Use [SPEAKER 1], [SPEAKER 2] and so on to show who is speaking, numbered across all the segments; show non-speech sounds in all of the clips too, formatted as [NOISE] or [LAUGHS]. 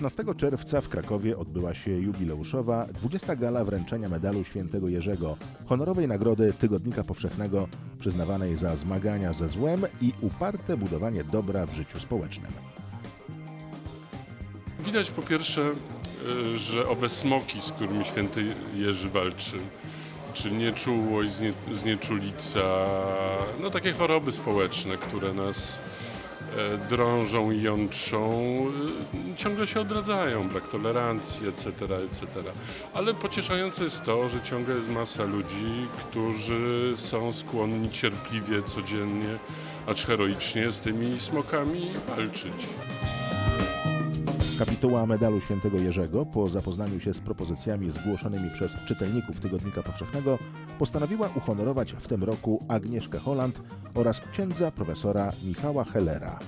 [SPEAKER 1] 15 czerwca w Krakowie odbyła się jubileuszowa 20. gala wręczenia medalu świętego Jerzego, honorowej nagrody Tygodnika Powszechnego przyznawanej za zmagania ze złem i uparte budowanie dobra w życiu społecznym.
[SPEAKER 2] Widać po pierwsze, y, że owe smoki, z którymi święty Jerzy walczy, czy nieczułość, znie, znieczulica, no takie choroby społeczne, które nas e, drążą i jątrzą, y, ciągle się odradzają, brak tolerancji, etc., etc. Ale pocieszające jest to, że ciągle jest masa ludzi, którzy są skłonni cierpliwie, codziennie, acz heroicznie z tymi smokami walczyć.
[SPEAKER 1] Kapituła medalu świętego Jerzego, po zapoznaniu się z propozycjami zgłoszonymi przez czytelników Tygodnika Powszechnego, postanowiła uhonorować w tym roku Agnieszkę Holland oraz księdza profesora Michała Hellera.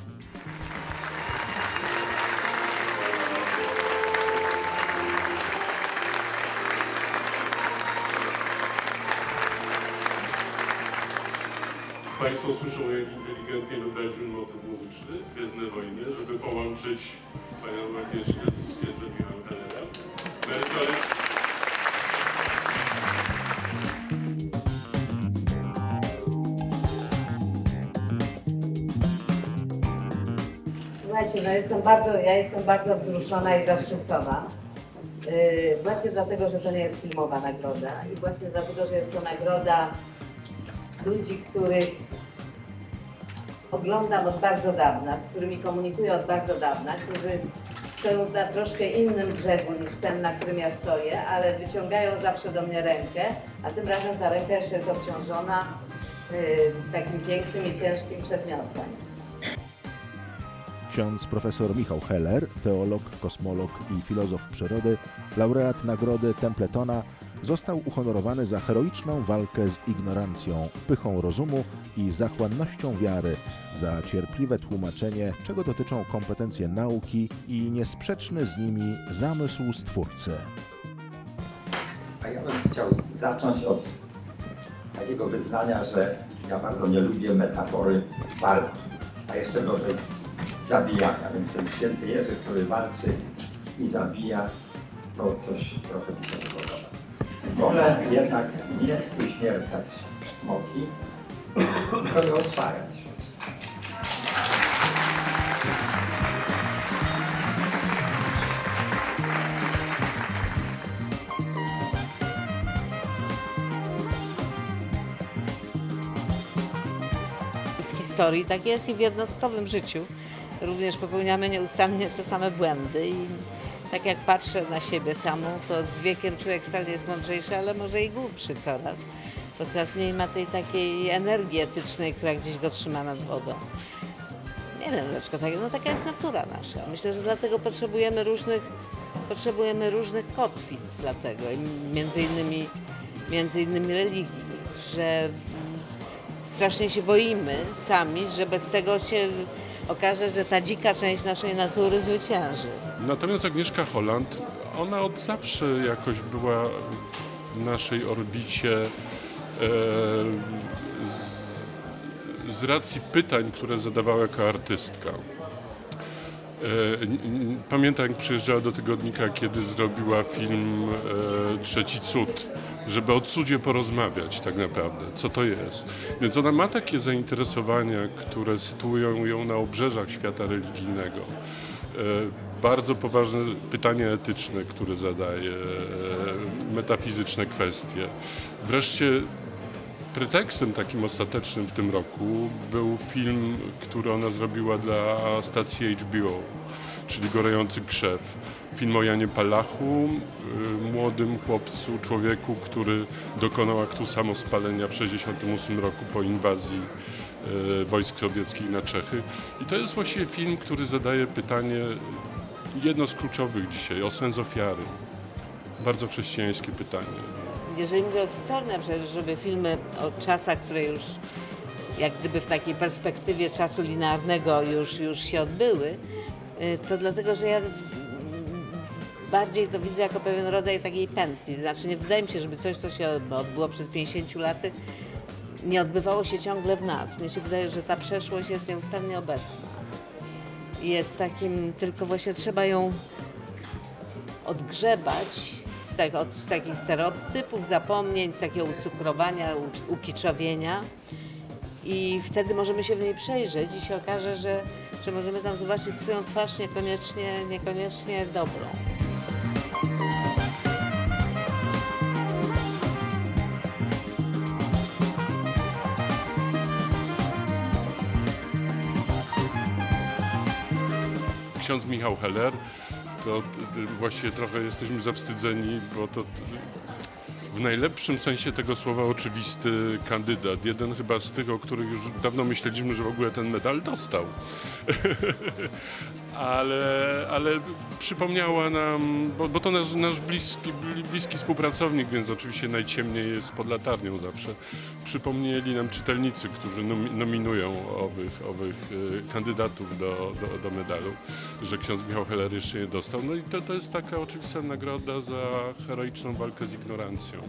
[SPEAKER 2] Państwo słyszą, jak inteligentnie wyobraził motyw muzyczny Gwiezdne Wojny, żeby połączyć panią Agnieszkę z księdzem Michałem Hellerem. Merytorycz.
[SPEAKER 3] Słuchajcie, no jestem bardzo, ja jestem bardzo wzruszona i zaszczycona. Yy, właśnie dlatego, że to nie jest filmowa nagroda i właśnie dlatego, że jest to nagroda ludzi, których oglądam od bardzo dawna, z którymi komunikuję od bardzo dawna, którzy stoją na troszkę innym brzegu niż ten, na którym ja stoję, ale wyciągają zawsze do mnie rękę, a tym razem ta ręka jeszcze jest obciążona yy, takim pięknym i ciężkim przedmiotem.
[SPEAKER 1] Ksiądz profesor Michał Heller, teolog, kosmolog i filozof przyrody, laureat nagrody Templetona, został uhonorowany za heroiczną walkę z ignorancją, pychą rozumu i zachłannością wiary, za cierpliwe tłumaczenie, czego dotyczą kompetencje nauki i niesprzeczny z nimi zamysł Stwórcy.
[SPEAKER 4] A ja bym chciał zacząć od takiego wyznania, że ja bardzo nie lubię metafory walki, a jeszcze gorzej zabijania. Więc ten święty Jerzy, który walczy i zabija, to coś trochę Wolę jednak nie uśmiercać smoki, tylko je oswajać.
[SPEAKER 5] w historii, tak jest i w jednostkowym życiu. Również popełniamy nieustannie te same błędy i tak jak patrzę na siebie samą, to z wiekiem człowiek wcale jest mądrzejszy, ale może i głupszy coraz. To coraz mniej ma tej takiej energii etycznej, która gdzieś go trzyma nad wodą. Nie wiem dlaczego tak, no taka jest natura nasza. Myślę, że dlatego potrzebujemy różnych, potrzebujemy różnych kotwic dlatego, między innymi, między innymi religii, że strasznie się boimy sami, że bez tego się okaże, że ta dzika część naszej natury zwycięży.
[SPEAKER 2] Natomiast Agnieszka Holland, ona od zawsze jakoś była w naszej orbicie e, z, z racji pytań, które zadawała jako artystka. E, Pamiętam, jak przyjeżdżała do tygodnika, kiedy zrobiła film e, Trzeci Cud, żeby o cudzie porozmawiać tak naprawdę, co to jest. Więc ona ma takie zainteresowania, które sytuują ją na obrzeżach świata religijnego. E, Bardzo poważne pytania etyczne, które zadaje, e, metafizyczne kwestie. Wreszcie Pretekstem takim ostatecznym w tym roku był film, który ona zrobiła dla stacji HBO, czyli Gorejący Krzew. Film o Janie Palachu, y, młodym chłopcu, człowieku, który dokonał aktu samospalenia w 1968 roku po inwazji y, wojsk sowieckich na Czechy. I to jest właściwie film, który zadaje pytanie, jedno z kluczowych dzisiaj, o sens ofiary. Bardzo chrześcijańskie pytanie.
[SPEAKER 5] Jeżeli mówię o historii, na przykład, żeby filmy o czasach, które już jak gdyby w takiej perspektywie czasu linearnego już, już się odbyły, y, to dlatego, że ja bardziej to widzę jako pewien rodzaj takiej pętli. Znaczy nie wydaje mi się, żeby coś, co się odbyło przed 50 laty, nie odbywało się ciągle w nas. Mnie się wydaje, że ta przeszłość jest nieustannie obecna. Jest takim, tylko właśnie trzeba ją odgrzebać z, tego, od, z takich stereotypów, zapomnień, z takiego ucukrowania, u- ukiczowienia. I wtedy możemy się w niej przejrzeć i się okaże, że, że możemy tam zobaczyć swoją twarz niekoniecznie, niekoniecznie dobrą.
[SPEAKER 2] Ksiądz Michał Heller, to właściwie trochę jesteśmy zawstydzeni, bo to w najlepszym sensie tego słowa oczywisty kandydat. Jeden chyba z tych, o których już dawno myśleliśmy, że w ogóle ten medal dostał. [LAUGHS] ale, ale przypomniała nam, bo, bo to nasz, nasz bliski, bli- bliski współpracownik, więc oczywiście najciemniej jest pod latarnią zawsze. Przypomnieli nam czytelnicy, którzy nomi- nominują owych, owych y, kandydatów do, do, do medalu, że ksiądz Michał Heller jeszcze nie dostał. No i to, to jest taka oczywista nagroda za heroiczną walkę z ignorancją.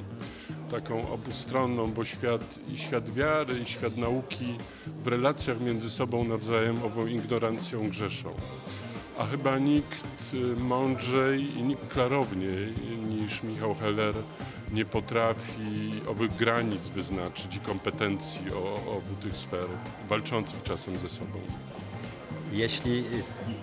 [SPEAKER 2] Taką obustronną, bo świat i świat wiary, i świat nauki w relacjach między sobą nawzajem ową ignorancją grzeszą. A chyba nikt y, mądrzej i nikt klarowniej niż Michał Heller nie potrafi owych granic wyznaczyć i kompetencji o, obu tych sfer, walczących czasem ze sobą.
[SPEAKER 6] Jeśli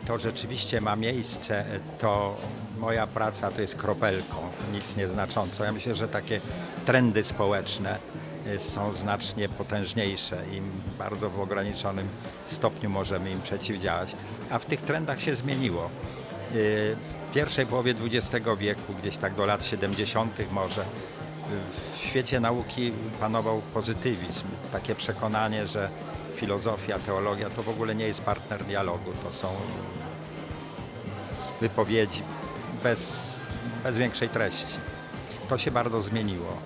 [SPEAKER 6] to rzeczywiście ma miejsce, to moja praca to jest kropelką, nic nieznaczącą. Ja myślę, że takie trendy społeczne y, są znacznie potężniejsze i bardzo w ograniczonym stopniu możemy im przeciwdziałać. A w tych trendach się zmieniło. Y, W pierwszej połowie XX wieku, gdzieś tak do lat 70. może, w świecie nauki panował pozytywizm, takie przekonanie, że filozofia, teologia to w ogóle nie jest partner dialogu, to są wypowiedzi bez, bez większej treści. To się bardzo zmieniło.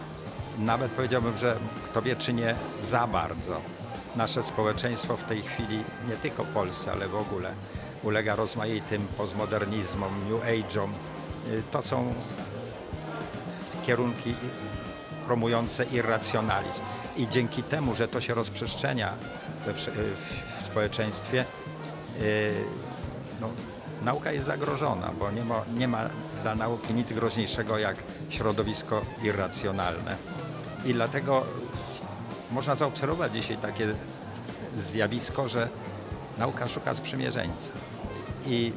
[SPEAKER 6] Nawet powiedziałbym, że kto wie, czy nie za bardzo. Nasze społeczeństwo w tej chwili, nie tylko w Polsce, ale w ogóle, ulega rozmaitym postmodernizmom, new age'om. Y, To są kierunki promujące irracjonalizm. I dzięki temu, że to się rozprzestrzenia we, wsz- w społeczeństwie, yy, no, nauka jest zagrożona, bo nie ma, nie ma dla nauki nic groźniejszego jak środowisko irracjonalne. I dlatego można zaobserwować dzisiaj takie zjawisko, że nauka szuka sprzymierzeńca. I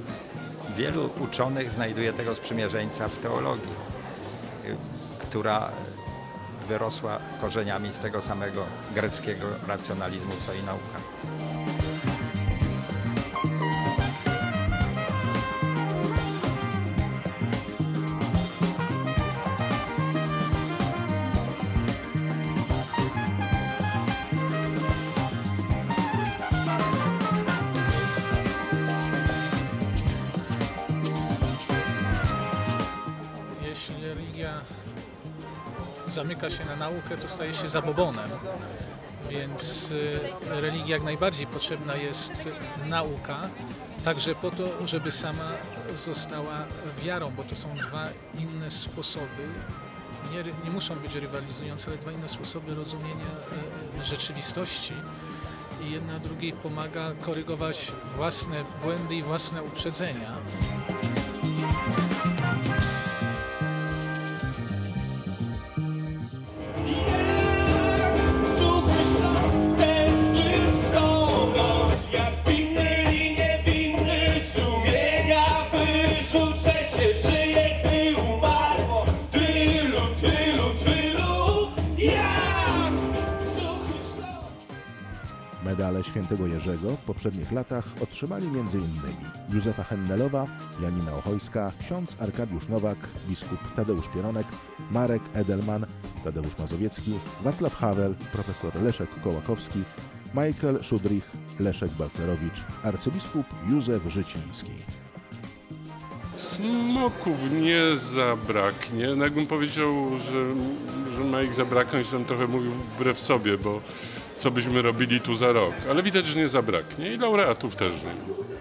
[SPEAKER 6] wielu uczonych znajduje tego sprzymierzeńca w teologii, która wyrosła korzeniami z tego samego greckiego racjonalizmu, co i nauka.
[SPEAKER 7] Religia zamyka się na naukę, to staje się zabobonem. Więc y, religii jak najbardziej potrzebna jest nauka, także po to, żeby sama została wiarą, bo to są dwa inne sposoby, nie, nie muszą być rywalizujące, ale dwa inne sposoby rozumienia y, rzeczywistości i jedna drugiej pomaga korygować własne błędy i własne uprzedzenia.
[SPEAKER 1] Świętego Jerzego w poprzednich latach otrzymali m.in. Józefa Hennelowa, Janina Ochojska, ksiądz Arkadiusz Nowak, biskup Tadeusz Pieronek, Marek Edelman, Tadeusz Mazowiecki, Wacław Havel, profesor Leszek Kołakowski, Michael Szudrich, Leszek Balcerowicz, arcybiskup Józef Życiński.
[SPEAKER 2] Smoków nie zabraknie. No jakbym powiedział, że, że ma ich zabraknąć, to bym trochę mówił wbrew sobie, bo co byśmy robili tu za rok. Ale widać, że nie zabraknie i laureatów też nie.